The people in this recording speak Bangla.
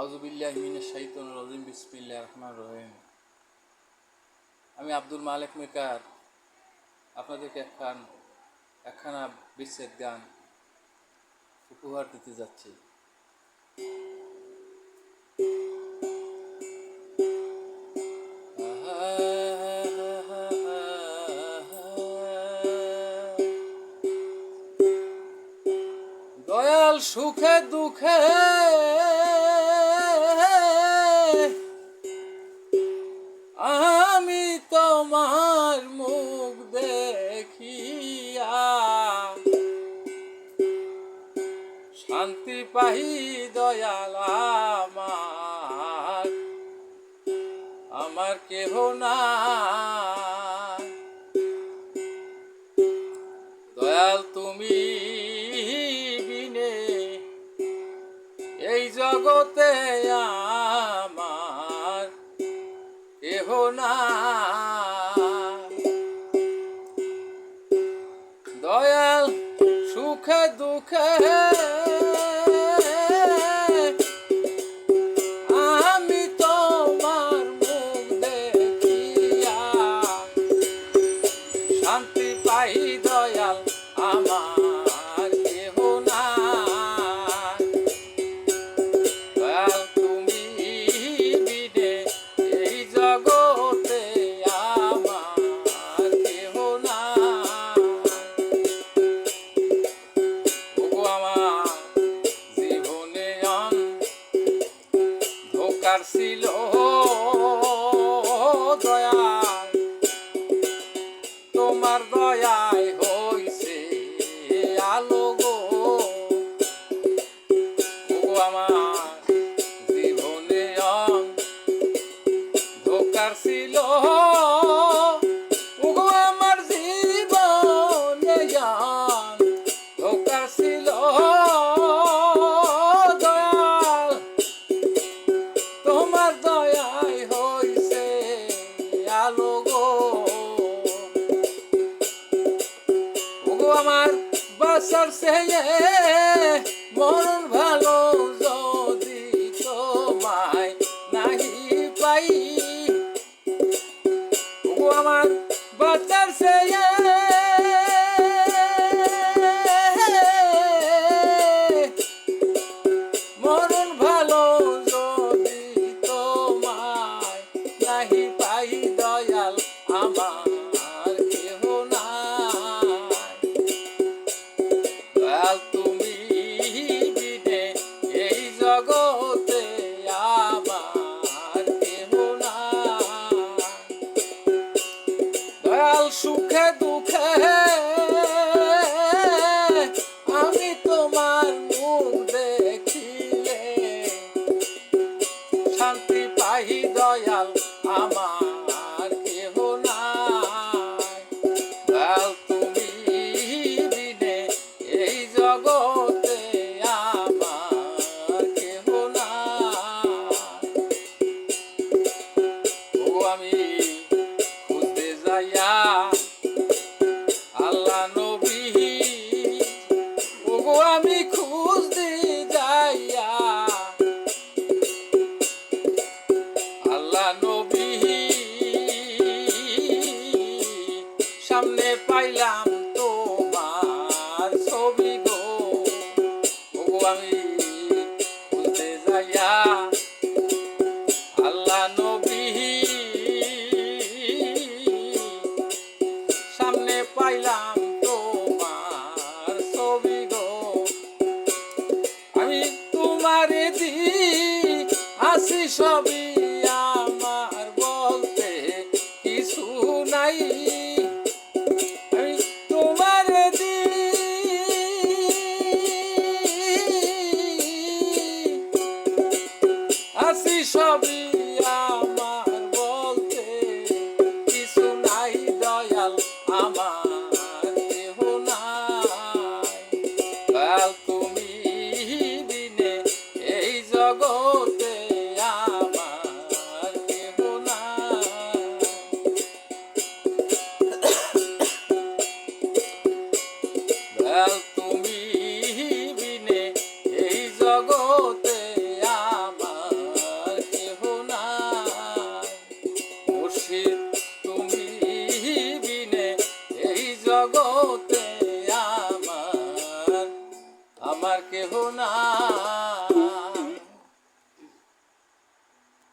আউজুবিল্লাহ মিনের শাহিতুন রজিম বিসমিল্লাহ রহমান রহিম। আমি আব্দুল মালিক মেকার, আপনাদেরকে একখান, একখানা বিচ্ছেদ গান উপহার দিতে যাচ্ছি। সুখে দুঃখে আমি তোমার মুখ দেখিয়া শান্তি পাহি দয়াল আমার। আমার কেহ না দয়াল তুমি কেহ না। দয়াল সুখে দুঃখে আমি শান্তি পাই দয়াল ধোকার ছিল দয়াল। তোমার দয়ায় হইছে আলো গো। আমার জীবনে ধোকার ছিল আমার বাসার সেয়ে মরণ ভালো দয়াল সুখে দুঃখে খুঁজতে আল্লাহ নবী, ওগো আমি খুঁজতে যাইয়া। আল্লাহ নবী, সামনে পাইলাম তোমার ছবি গো। ওগো আমি আসি সবই আমার বলতে কিছু নাই। আমি দি আসি সবই জগতে আমার আমার কেহ নাই।